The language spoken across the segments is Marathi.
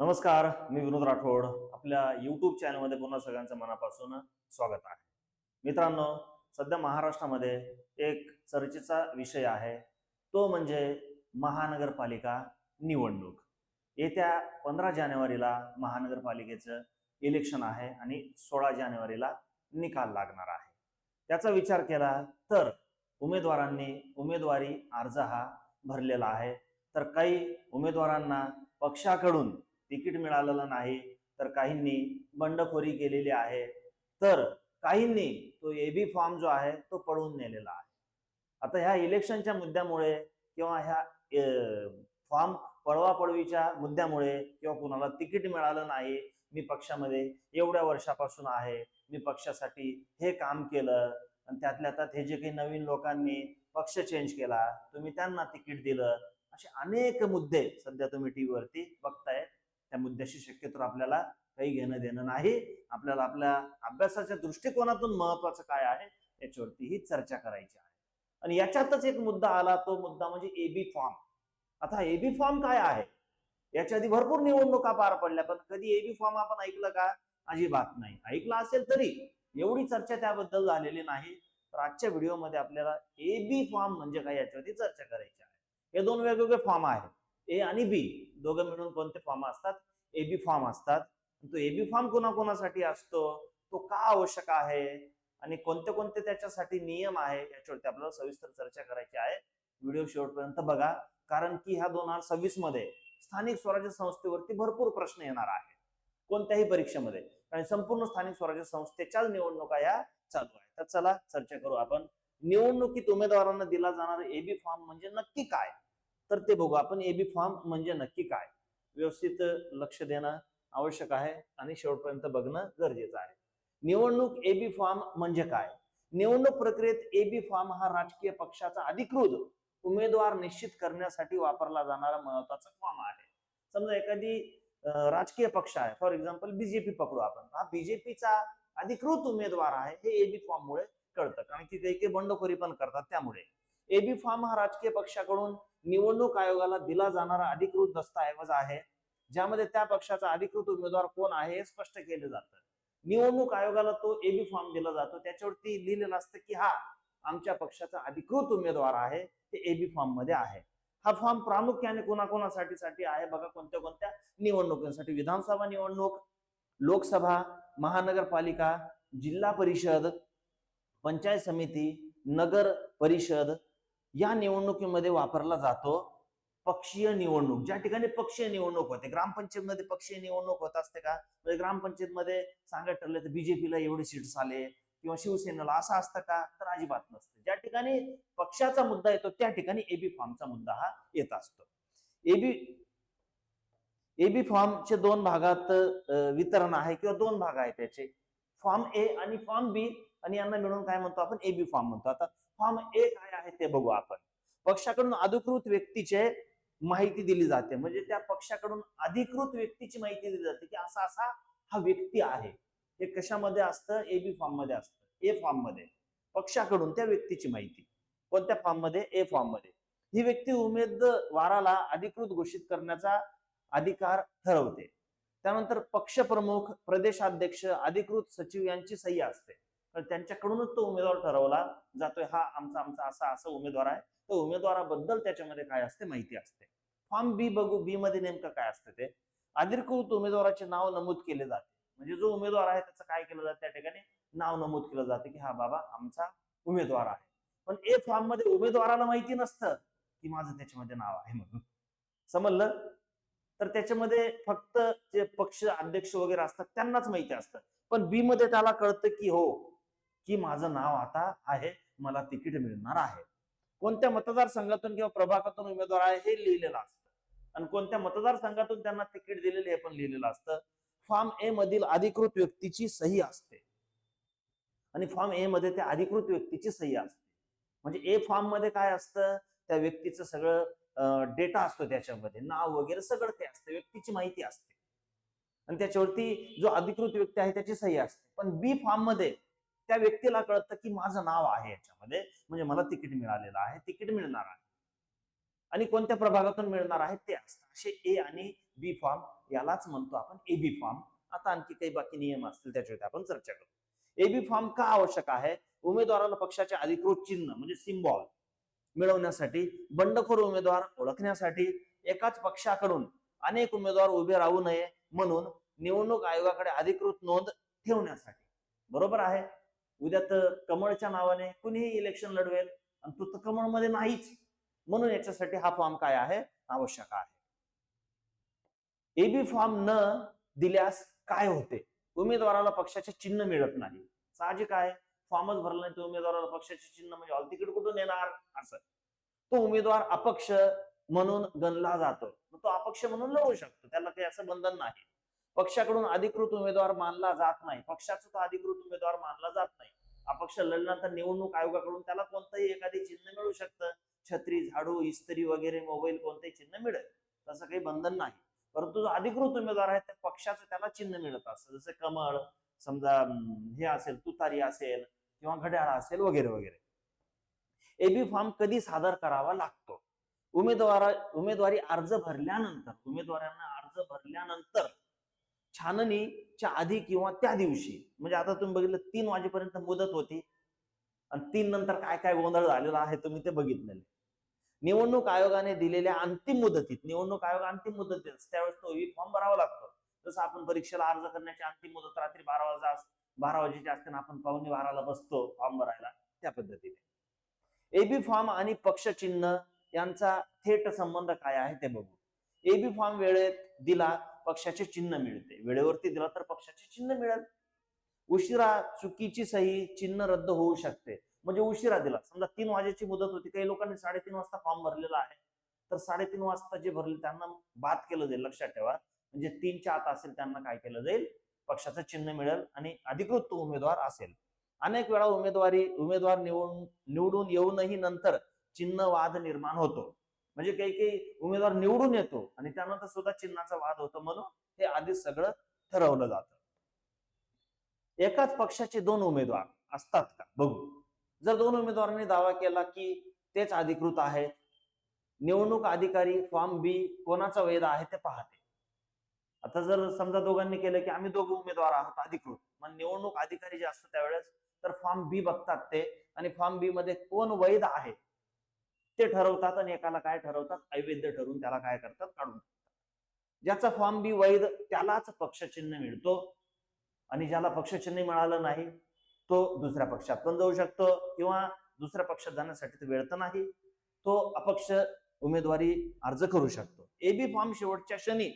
नमस्कार मी विनोद राठोड. आपल्या युट्यूब चॅनलमध्ये पुन्हा सगळ्यांचं मनापासून स्वागत आहे. मित्रांनो सध्या महाराष्ट्रामध्ये एक चर्चेचा विषय आहे. तो म्हणजे महानगरपालिका निवडणूक. येत्या पंधरा जानेवारीला महानगरपालिकेचं इलेक्शन आहे आणि सोळा जानेवारीला निकाल लागणार आहे. त्याचा विचार केला तर उमेदवारांनी उमेदवारी अर्ज हा भरलेला आहे. तर काही उमेदवारांना पक्षाकडून तिकीट मिळालेलं नाही तर काहींनी बंडखोरी केलेली आहे. तर काहींनी तो एबी फॉर्म जो आहे तो पळवून नेलेला आहे. आता ह्या इलेक्शनच्या मुद्द्यामुळे किंवा ह्या फॉर्म पळवापळवीच्या मुद्द्यामुळे किंवा कुणाला तिकीट मिळालं नाही मी पक्षामध्ये एवढ्या वर्षापासून आहे मी पक्षासाठी हे काम केलं आणि त्यातल्या त्यात हे जे काही नवीन लोकांनी पक्ष चेंज केला तुम्ही त्यांना तिकीट दिलं असे अनेक मुद्दे सध्या तुम्ही टीव्हीवरती बघतायत. त्या मुद्द्याशी शक्यतो आपल्याला काही घेणं देणं नाही. आपल्याला आपल्या अभ्यासाच्या दृष्टिकोनातून महत्वाचं काय आहे याच्यावरती ही चर्चा करायची आहे. आणि याच्यातच एक मुद्दा आला तो मुद्दा म्हणजे एबी फॉर्म आता एबी फॉर्म काय आहे? याच्या आधी भरपूर निवडणुका पार पडल्या पण कधी एबी फॉर्म आपण ऐकलं का? अजिबात नाही. ऐकलं असेल तरी एवढी चर्चा त्याबद्दल झालेली नाही. तर आजच्या व्हिडिओमध्ये आपल्याला एबी फॉर्म म्हणजे काय याच्यावरती चर्चा करायची आहे. हे दोन वेगवेगळे फॉर्म आहेत. ए आणि बी दोघं मिळून कोणते फॉर्म असतात? एबी फॉर्म असतात. तो एबी फॉर्म कोणाकोणासाठी असतो? तो का आवश्यक आहे? आणि कोणते कोणते त्याच्यासाठी नियम आहे? याच्यावरती आपल्याला सविस्तर चर्चा करायची आहे. व्हिडिओ शेवटपर्यंत बघा. कारण की ह्या दोन हजार सव्वीसमध्ये स्थानिक स्वराज्य संस्थेवरती भरपूर प्रश्न येणार आहे कोणत्याही परीक्षेमध्ये. आणि संपूर्ण स्थानिक स्वराज्य संस्थेच्याच निवडणुका या चालू आहेत. तर चला चर्चा करू आपण. निवडणुकीत उमेदवारांना दिला जाणारा एबी फॉर्म म्हणजे नक्की काय? तर ते बघू. आपण एबी फॉर्म म्हणजे नक्की काय? व्यवस्थित लक्ष देणं आवश्यक आहे आणि शेवटपर्यंत बघणं गरजेचं आहे. निवडणूक एबी फॉर्म म्हणजे काय? निवडणूक प्रक्रियेत एबी फॉर्म हा राजकीय पक्षाचा अधिकृत उमेदवार निश्चित करण्यासाठी वापरला जाणारा महत्त्वाचा फॉर्म आहे. समजा एखादी राजकीय पक्ष आहे. फॉर एक्झाम्पल बीजेपी पकडू आपण. हा बीजेपीचा अधिकृत उमेदवार आहे हे एबी फॉर्म मुळे कळतं. कारण की ते काही बंडखोरी पण करतात त्यामुळे. एबी फॉर्म हा राजकीय पक्षाकडून निवडणूक आयोगाला दिला जाणारा अधिकृत दस्तऐवज आहे ज्यामध्ये त्या पक्षाचा अधिकृत उमेदवार कोण आहे हे स्पष्ट केलं जातं. निवडणूक आयोगाला तो एबी फॉर्म दिला जातो. त्याच्यावरती लिहिलेलं असतं की हा आमच्या पक्षाचा अधिकृत उमेदवार आहे ते एबी फॉर्ममध्ये आहे. हा फॉर्म प्रामुख्याने कोणाकोणासाठी साठी आहे? बघा कोणत्या कोणत्या निवडणुकीसाठी. विधानसभा निवडणूक लोकसभा महानगरपालिका जिल्हा परिषद पंचायत समिती नगर परिषद या निवडणुकीमध्ये वापरला जातो पक्षीय निवडणूक. ज्या ठिकाणी पक्षीय निवडणूक होते ग्रामपंचायतमध्ये पक्षीय निवडणूक होत असते का? म्हणजे ग्रामपंचायतमध्ये सांगायचं ठरलं तर बीजेपीला एवढे सीट्स आले किंवा शिवसेनेला असं असतं का? तर अजिबात नसतं. ज्या ठिकाणी पक्षाचा मुद्दा येतो त्या ठिकाणी एबी फॉर्मचा मुद्दा हा येत असतो. एबी एबी फॉर्मचे दोन भागात वितरण आहे किंवा दोन भाग आहेत त्याचे. फॉर्म ए आणि फॉर्म बी आणि यांना मिळून काय म्हणतो आपण? एबी फॉर्म म्हणतो. आता फॉर्म ए काय आहे ते बघू आपण. पक्षाकडून अधिकृत व्यक्तीचे माहिती दिली जाते. म्हणजे त्या पक्षाकडून अधिकृत व्यक्तीची माहिती दिली जाते की असा असा हा व्यक्ती आहे. हे कशामध्ये असतं? एबी फॉर्ममध्ये असतं. ए फॉर्ममध्ये पक्षाकडून त्या व्यक्तीची माहिती. कोणत्या फॉर्ममध्ये ए फॉर्ममध्ये ही व्यक्ती उमेदवाराला अधिकृत घोषित करण्याचा अधिकार ठरवते. त्यानंतर पक्षप्रमुख प्रदेशाध्यक्ष अधिकृत सचिव यांची सही असते. तर त्यांच्याकडूनच तो उमेदवार ठरवला जातोय. हा आमचा आमचा असा असा उमेदवार आहे. तर उमेदवाराबद्दल त्याच्यामध्ये काय असते माहिती असते. फॉर्म बी बघू बी मध्ये नेमकं काय असतं ते. अधिकृत उमेदवाराचे नाव नमूद केले जाते. म्हणजे जो उमेदवार आहे त्याचं काय केलं जातं त्या ठिकाणी नाव नमूद केलं जाते की हा बाबा आमचा उमेदवार आहे. पण ए फॉर्ममध्ये उमेदवाराला माहिती नसतं की माझं त्याच्यामध्ये नाव आहे म्हणून. समजलं? तर त्याच्यामध्ये फक्त जे पक्ष अध्यक्ष वगैरे असतात त्यांनाच माहिती असतं. पण बी मध्ये त्याला कळतं की हो की माझं नाव आता आहे मला तिकीट मिळणार आहे. कोणत्या मतदारसंघातून किंवा प्रभागातून उमेदवार आहे हे लिहिलेलं असतं. आणि कोणत्या मतदारसंघातून त्यांना तिकीट दिलेले हे पण लिहिलेलं असतं. फॉर्म ए मधील अधिकृत व्यक्तीची सही असते. आणि फॉर्म ए मध्ये त्या अधिकृत व्यक्तीची सही असते. म्हणजे ए फॉर्ममध्ये काय असतं? त्या व्यक्तीचं सगळं डेटा असतो त्याच्यामध्ये. नाव वगैरे सगळं ते असतं. व्यक्तीची माहिती असते. आणि त्याच्यावरती जो अधिकृत व्यक्ती आहे त्याची सही असते. पण बी फॉर्ममध्ये त्या व्यक्तीला कळतं की माझं नाव आहे याच्यामध्ये. म्हणजे मला तिकीट मिळालेलं आहे तिकीट मिळणार आहे. आणि कोणत्या प्रभागातून मिळणार आहे ते असतं. असे ए आणि बी फॉर्म यालाच म्हणतो आपण एबी फॉर्म आता आणखी काही बाकी नियम असतील त्याच्यावर आपण चर्चा करू. एबी फॉर्म का आवश्यक आहे? उमेदवाराला पक्षाचे अधिकृत चिन्ह म्हणजे सिम्बॉल मिळवण्यासाठी बंडखोर उमेदवार ओळखण्यासाठी एकाच पक्षाकडून अनेक उमेदवार उभे राहू नये म्हणून निवडणूक आयोगाकडे अधिकृत नोंद ठेवण्यासाठी. बरोबर आहे? उद्या तर कमळच्या नावाने कुणीही इलेक्शन लढवेल आणि तू तर कमळमध्ये नाहीच. म्हणून याच्यासाठी हा फॉर्म काय आहे? आवश्यक आहे. एबी फॉर्म न दिल्यास काय होते? उमेदवाराला पक्षाचे चिन्ह मिळत नाही. साहजिक आहे. फॉर्मच भरला नाही तर उमेदवाराला पक्षाचे चिन्ह म्हणजे हॉल तिकीट कुठून येणार? असं. तो उमेदवार अपक्ष म्हणून गणला जातो. तो अपक्ष म्हणून लढू शकतो. त्याला काही असं बंधन नाही. पक्षाकडून अधिकृत उमेदवार मानला जात नाही. पक्षाचा तो अधिकृत उमेदवार मानला जात नाही. अपक्ष लढल्यानंतर निवडणूक आयोगाकडून त्याला कोणतंही एखादी चिन्ह मिळू शकतं. छत्री झाडू इस्त्री वगैरे मोबाईल कोणतेही चिन्ह मिळेल. तसं काही बंधन नाही. परंतु जो अधिकृत उमेदवार आहे त्या पक्षाचं त्याला चिन्ह मिळत असतं. जसं कमळ समजा हे असेल तुतारी असेल किंवा घड्याळ असेल वगैरे वगैरे. एबी फॉर्म कधी सादर करावा लागतो? उमेदवारा उमेदवारी अर्ज भरल्यानंतर उमेदवारांना अर्ज भरल्यानंतर छाननीच्या आधी किंवा त्या दिवशी. म्हणजे आता तुम्ही बघितलं तीन वाजेपर्यंत मुदत होती. आणि तीन नंतर काय काय गोंधळ झालेला आहे तुम्ही ते बघितलेले निवडणूक आयोगाने दिलेल्या अंतिम मुदतीत निवडणूक आयोग अंतिम मुदतीत असते, त्यावेळेस तो फॉर्म भरावा लागतो. जसं आपण परीक्षेला अर्ज करण्याची अंतिम मुदत रात्री बारा वाजता बारा वाजेची असते आपण पावणे बाराला बसतो फॉर्म भरायला त्या पद्धतीने. एबी फॉर्म आणि पक्ष चिन्ह यांचा थेट संबंध काय आहे ते बघू. एबी फॉर्म वेळेत दिला पक्षाचे चिन्ह मिळते. वेळेवरती दिला तर पक्षाचे चिन्ह मिळेल. उशिरा चुकीची सही चिन्ह रद्द होऊ शकते. म्हणजे उशिरा दिला. समजा तीन वाजेची मुदत होती काही लोकांनी साडेतीन वाजता फॉर्म भरलेला आहे. तर साडेतीन वाजता जे भरले त्यांना बाद केलं जाईल. लक्षात ठेवा. म्हणजे तीनच्या आत असेल त्यांना काय केलं जाईल? पक्षाचं चिन्ह मिळेल आणि अधिकृत तो उमेदवार असेल. अनेक वेळा उमेदवारी उमेदवार निवडून निवडून येऊनही नंतर चिन्ह वाद निर्माण होतो. म्हणजे काही काही उमेदवार निवडून येतो आणि त्यानंतर सुद्धा चिन्हाचा वाद होतो म्हणून हे आधीच सगळं ठरवलं जातं. एकाच पक्षाचे दोन उमेदवार असतात का? बघू. जर दोन उमेदवारांनी दावा केला की तेच अधिकृत आहेत निवडणूक अधिकारी फॉर्म बी कोणाचा वैध आहे ते पाहते. आता जर समजा दोघांनी केलं की आम्ही दोघं उमेदवार आहोत अधिकृत मग निवडणूक अधिकारी जे असतो त्यावेळेस तर फॉर्म बी बघतात ते आणि फॉर्म बी मध्ये कोण वैध आहे? ते ठरवतात आणि एकाला काय ठरवतात? अवैध ठरवून त्याला काय करतात? काढून ज्याचा फॉर्म बी वैध त्यालाच पक्षचिन्ह मिळतो. आणि ज्याला पक्षचिन्ह मिळालं नाही तो दुसऱ्या पक्षात पण जाऊ शकतो. किंवा दुसऱ्या पक्षात जाण्यासाठी तर वेळ तर नाही. तो अपक्ष उमेदवारी अर्ज करू शकतो. एबी फॉर्म शेवटच्या क्षणी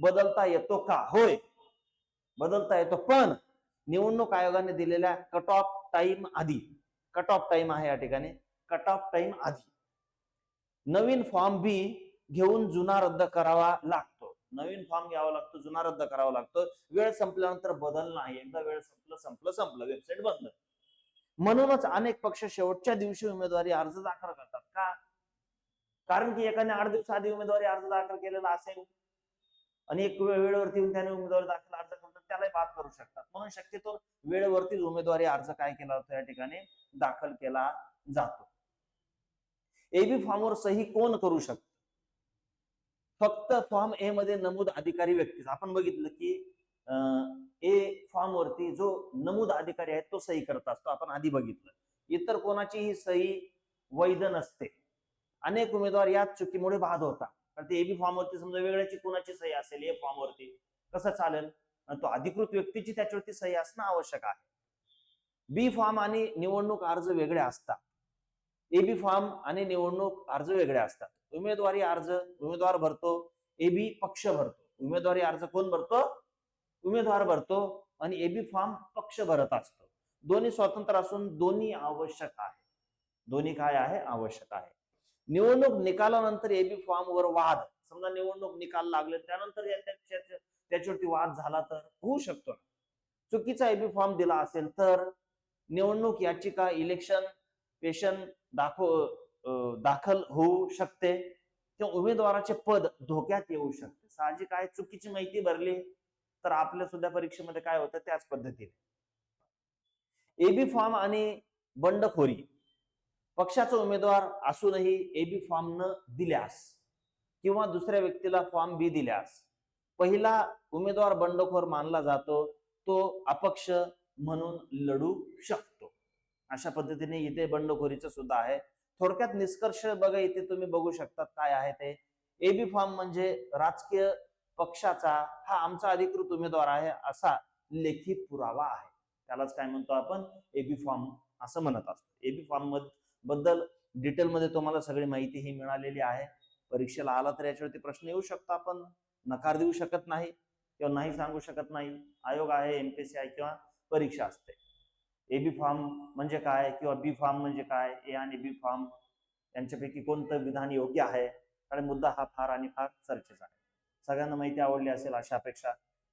बदलता येतो का? होय. बदलता येतो. पण निवडणूक आयोगाने दिलेल्या कट ऑफ टाइम आधी कट ऑफ टाइम आहे या ठिकाणी. कट ऑफ टाइम आधी. नवीन फॉर्म बी घेऊन जुना रद्द करावा लागतो. नवीन फॉर्म घ्यावा लागतो जुना रद्द करावा लागतो. वेळ संपल्यानंतर बदल नाही एकदा वेळ संपलं संपलं संपलं. वेबसाईट बंद. म्हणूनच अनेक पक्ष शेवटच्या दिवशी उमेदवारी अर्ज दाखल करतात. का? कारण की एकाने आठ दिवस आधी उमेदवारी अर्ज दाखल केलेला असेल आणि एक वेळ- वेळेवरती येऊन त्याने उमेदवारी दाखल अर्ज करतात त्यालाही बाद करू शकतात. म्हणून शक्यतो वेळेवरतीच उमेदवारी अर्ज काय केला जातो? या ठिकाणी दाखल केला जातो. एबी फॉर्मवर सही कोण करू शकतो? फक्त फॉर्म ए मध्ये नमूद अधिकारी व्यक्ती आपण बघितलं की ए फॉर्म वरती जो नमूद अधिकारी आहे तो सही करत असतो. आपण आधी बघितलं. इतर कोणाचीही सही वैध नसते. अनेक उमेदवार याच चुकीमुळे बाद होता कारण ते एबी फॉर्म वरती समजा वेगळ्याची कोणाची सही असेल ए फॉर्म वरती कसं चालेल? तो अधिकृत व्यक्तीची त्याच्यावरती सही असणं आवश्यक आहे. बी फॉर्म आणि निवडणूक अर्ज वेगळे असतात. एबी फॉर्म आणि निवडणूक अर्ज वेगळे असतात. उमेदवारी अर्ज उमेदवार भरतो एबी पक्ष भरतो. उमेदवारी अर्ज कोण भरतो? उमेदवार भरतो आणि एबी फॉर्म पक्ष भरत असतो. दोन्ही स्वतंत्र असून दोन्ही आवश्यक आहे. दोन्ही काय आहे? आवश्यक आहे. निवडणूक निकालानंतर एबी फॉर्म वर वाद. समजा निवडणूक निकाल लागले त्यानंतर त्याच्यावरती वाद झाला तर होऊ शकतो चुकीचा एबी फॉर्म दिला असेल तर निवडणूक याचिका इलेक्शन पेशन दाखव दाखल होऊ शकते. किंवा उमेदवाराचे पद धोक्यात येऊ शकते. साहजिक आहे चुकीची माहिती भरली तर आपल्या सुद्धा परीक्षेमध्ये काय होतं? त्याच पद्धतीने. एबी फॉर्म आणि बंडखोरी. पक्षाचा उमेदवार असूनही एबी फॉर्म न दिल्यास किंवा दुसऱ्या व्यक्तीला फॉर्म बी दिल्यास पहिला उमेदवार बंडखोर मानला जातो तो अपक्ष म्हणून लढू शकतो. अशा पद्धतीने इथे बंडखोरीचं सुद्धा आहे. थोडक्यात निष्कर्ष बघा इथे तुम्ही बघू शकता काय आहे ते. एबी फॉर्म म्हणजे राजकीय पक्षाचा हा आमचा अधिकृत उमेदवार आहे असा लेखी पुरावा आहे. त्यालाच काय म्हणतो आपण? एबी फॉर्म असं म्हणत असतो. एबी फॉर्मबद्दल डिटेलमध्ये तुम्हाला सगळी माहिती ही मिळालेली आहे. परीक्षेला आला तर याच्यावरती प्रश्न येऊ शकतो आपण. नकार देऊ शकत नाही किंवा नाही सांगू शकत नाही. आयोग आहे एमपीएससी आहे किंवा परीक्षा असते. ए बी फॉर्म म्हणजे काय किंवा बी फॉर्म म्हणजे काय? ए आणि बी फॉर्म यांच्यापैकी कोणतं विधान योग्य आहे? कारण मुद्दा हा फार आणि फार चर्चेचा आहे. सगळ्यांना माहिती आवडली असेल अशा अपेक्षा.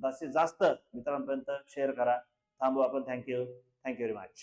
जास्तीत जास्त मित्रांपर्यंत शेअर करा. थांबू आपण. Thank you thank you very much